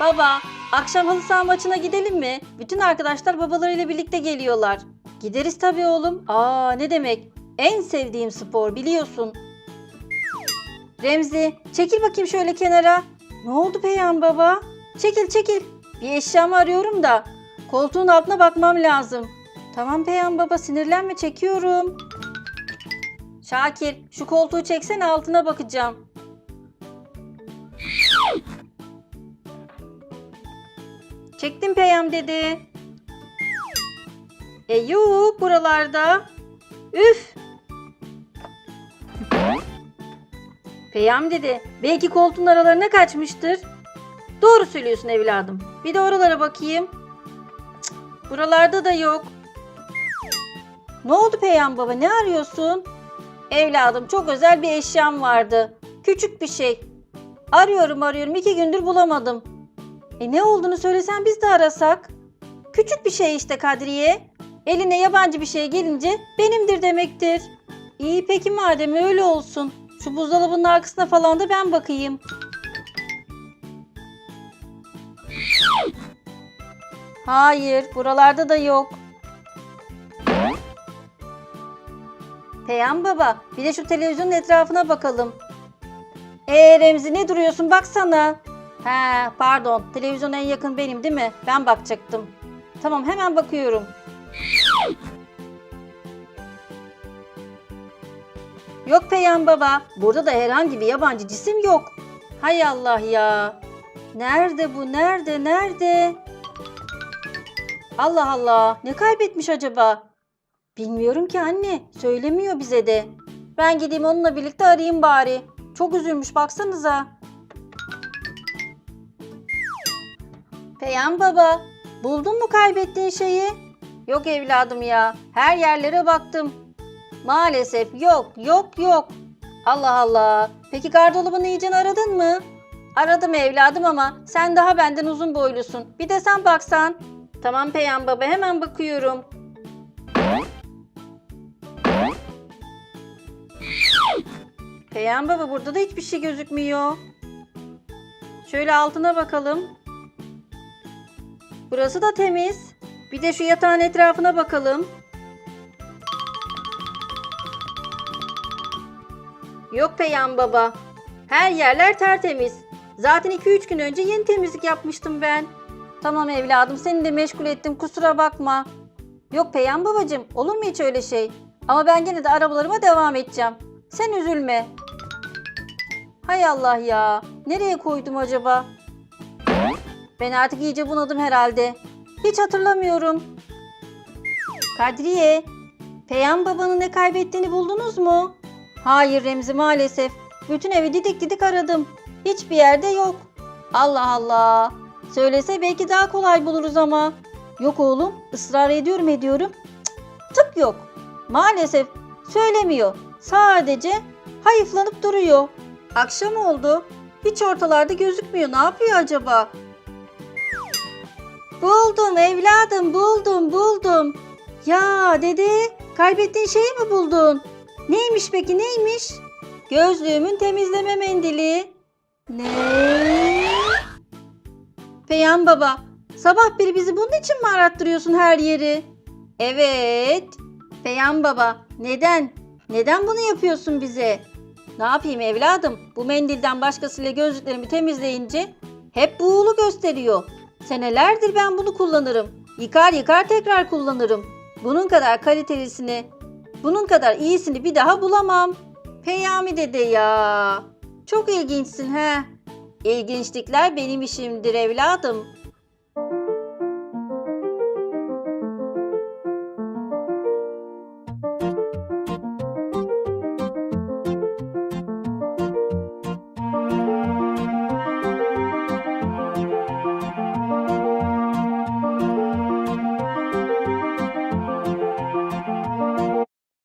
Baba, akşam halı saha maçına gidelim mi? Bütün arkadaşlar babalarıyla birlikte geliyorlar. Gideriz tabii oğlum. Aa ne demek? En sevdiğim spor biliyorsun. Remzi, çekil bakayım şöyle kenara. Ne oldu Peyam baba? Çekil çekil. Bir eşyamı arıyorum da. Koltuğun altına bakmam lazım. Tamam Peyam baba sinirlenme çekiyorum. Şakir şu koltuğu çeksene altına bakacağım. Çektim Peyam dedi. E yok buralarda. Üf. Peyam dedi. Belki koltuğun aralarına kaçmıştır. Doğru söylüyorsun evladım. Bir de oralara bakayım. Cık, buralarda da yok. Ne oldu Peyam baba? Ne arıyorsun? Evladım çok özel bir eşyam vardı. Küçük bir şey. Arıyorum arıyorum iki gündür bulamadım. E ne olduğunu söylesen biz de arasak. Küçük bir şey işte Kadriye. Eline yabancı bir şey gelince benimdir demektir. İyi peki madem öyle olsun. Şu buzdolabının arkasına falan da ben bakayım. Hayır, buralarda da yok. Peyam baba, bir de şu televizyonun etrafına bakalım. Ee Remzi ne duruyorsun baksana. He pardon, televizyon en yakın benim değil mi? Ben bakacaktım. Tamam hemen bakıyorum. Yok Peyam baba, burada da herhangi bir yabancı cisim yok. Hay Allah ya. Nerede bu? Nerede? Nerede? Allah Allah. Ne kaybetmiş acaba? Bilmiyorum ki anne. Söylemiyor bize de. Ben gideyim onunla birlikte arayayım bari. Çok üzülmüş baksanıza. Peyam baba, buldun mu kaybettiğin şeyi? Yok evladım ya. Her yerlere baktım. Maalesef yok, yok, yok. Allah Allah. Peki gardırobunu iyice aradın mı? Aradım evladım ama sen daha benden uzun boylusun. Bir de sen baksan. Tamam Peyam baba hemen bakıyorum. Peyam baba burada da hiçbir şey gözükmüyor. Şöyle altına bakalım. Burası da temiz. Bir de şu yatağın etrafına bakalım. Yok Peyam baba. Her yerler tertemiz. Zaten 2-3 gün önce yeni temizlik yapmıştım ben. Tamam evladım seni de meşgul ettim kusura bakma. Yok Peyam babacığım olur mu hiç öyle şey? Ama ben gene de arabalarıma devam edeceğim. Sen üzülme. Hay Allah ya. Nereye koydum acaba? Ben artık iyice bunadım herhalde. Hiç hatırlamıyorum. Kadriye, Peyam babanın ne kaybettiğini buldunuz mu? Hayır Remzi maalesef. Bütün evi didik didik aradım. Hiçbir yerde yok. Allah Allah. Söylese belki daha kolay buluruz ama. Yok oğlum ısrar ediyorum ediyorum. Cık, tık yok. Maalesef söylemiyor. Sadece hayıflanıp duruyor. Akşam oldu. Hiç ortalarda gözükmüyor. Ne yapıyor acaba? Buldum evladım buldum buldum. Ya dede kaybettiğin şeyi mi buldun? Neymiş peki neymiş? Gözlüğümün temizleme mendili. Ne? Peyam baba, sabah beri bizi bunun için mi arattırıyorsun her yeri? Evet. Peyam baba, neden? Neden bunu yapıyorsun bize? Ne yapayım evladım? Bu mendilden başkasıyla gözlüklerimi temizleyince hep buğulu gösteriyor. Senelerdir ben bunu kullanırım. Yıkar yıkar tekrar kullanırım. Bunun kadar kalitelisini, bunun kadar iyisini bir daha bulamam. Peyami dede ya. Çok ilginçsin he. İlginçlikler benim işimdir evladım.